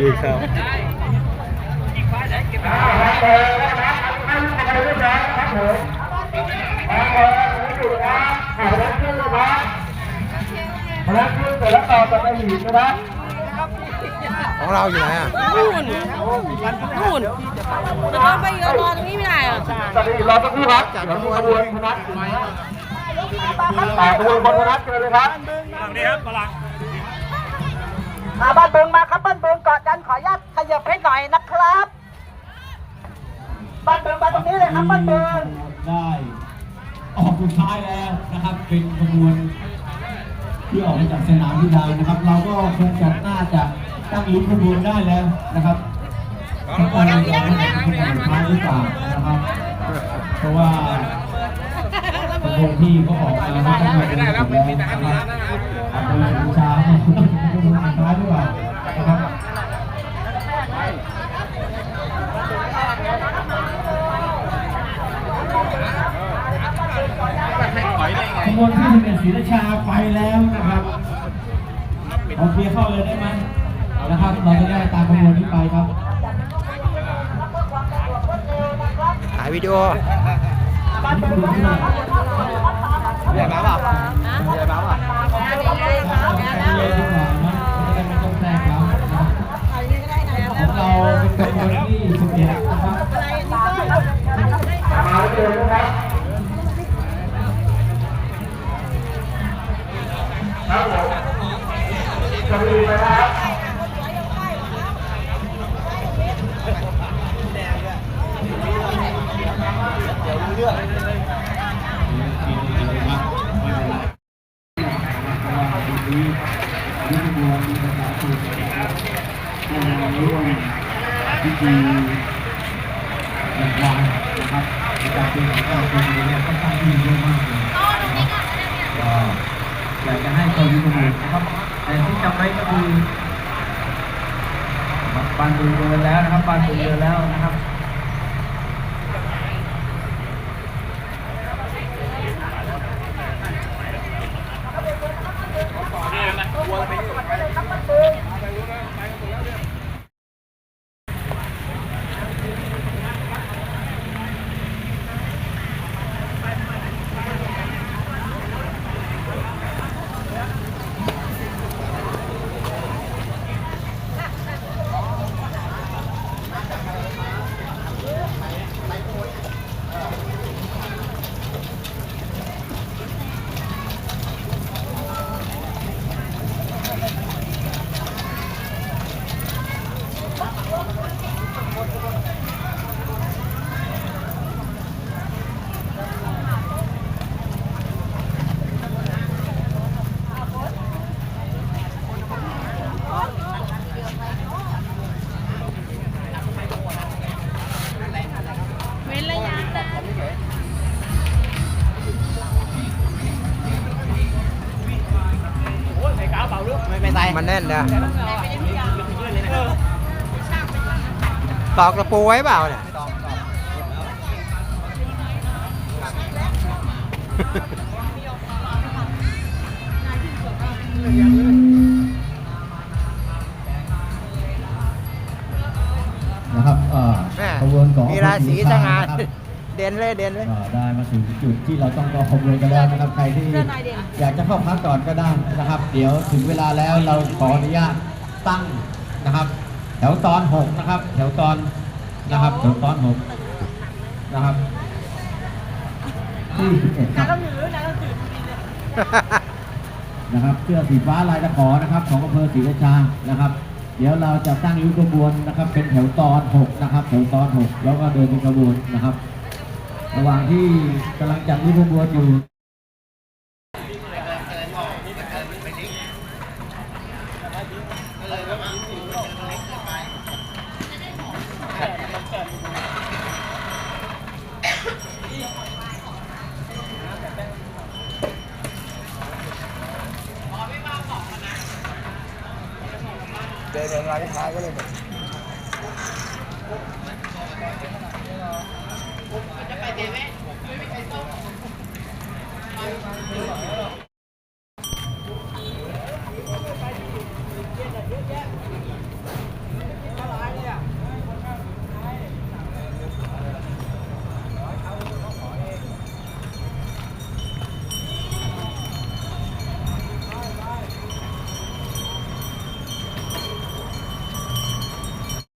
ดีครับของเราอยู่ไหนอะนู่นนู่นจะต้องไปเยอะรอตรงนี้ไม่ได้เหรอตอนนี้รอสักครู่ครับจากขบวนคณะอ่าขบวนบนคณะเชิญเลยครับนี่ครับกำลัง มาบ้านเบิงมาครับบ้านเบิงเกาะจันขออนุญาตขยับให้หน่อยนะครับบ้านเบิงมาตรงนี้เลยครับบ้านเบิงได้ ออกสุดท้ายแล้วนะครับ เป็นขบวนที่ออกมาจากสนามกีฬานะครับ เราก็คงจะน่าจะตั้งลิ้นขบวนได้แล้วนะครับต้องการจะให้เป็นขบวนสุดท้ายหรือเปล่านะครับ เพราะว่าขบวนที่เขาออกมาเขาตั้งมาเป็นแล้วนะครับอาจจะเลยช้าขบวนสุดท้ายหรือเปล่านะครับ ขบวนที่เป็น ศรีราชาไปแล้วนะครับเอาเคลียร์เข้าเลยได้ไหมนะครับเราจะได้ตามขบวนนี้ไปครับถ่ายวิดีโอบ้านเบิงมาครับใหญ่บ้าเปล่าใหญ่บ้าเปล่า จะมีนะครับพิธีรางวัลนะครับในการเป็นของเราเป็นเนี่ยค่อนข้างที่เยอะมากเลยนะครับก็อยากจะให้คนมีความรู้นะครับ แต่ที่จำไว้ก็คือปานบุญเดินแล้วนะครับปานบุญเดินแล้วนะครับเว้ มันแน่นนะตอกตะปูไว้เปล่าเนี่ยนะครับเอ่อแม่ขบวนของมีราศีสง่านะครับ เด่นเลยเด่นเลย ก็ได้มาถึงจุดที่เราต้องรอขบวนกันแล้วนะครับใครที่อยากจะเข้าพักก่อนก็ได้นะครับ เดี๋ยวถึงเวลาแล้วเราขออนุญาตตั้งนะครับ แถวตอนหกนะครับ แถวตอนนะครับแถวตอนหกนะครับที่สิบเอ็ดครับนะครับเสื้อสีฟ้าลายตะขอนะครับ ของอำเภอศรีราชานะครับ เดี๋ยวเราจะตั้งยุทธขบวนนะครับ เป็นแถวตอนหกนะครับ แถวตอนหกแล้วก็เดินเป็นขบวนนะครับ ระหว่างที่กำลังจัดยุทธขบวนอยู่เดินเดินมาที่ท้ายก็เลยแบบ que.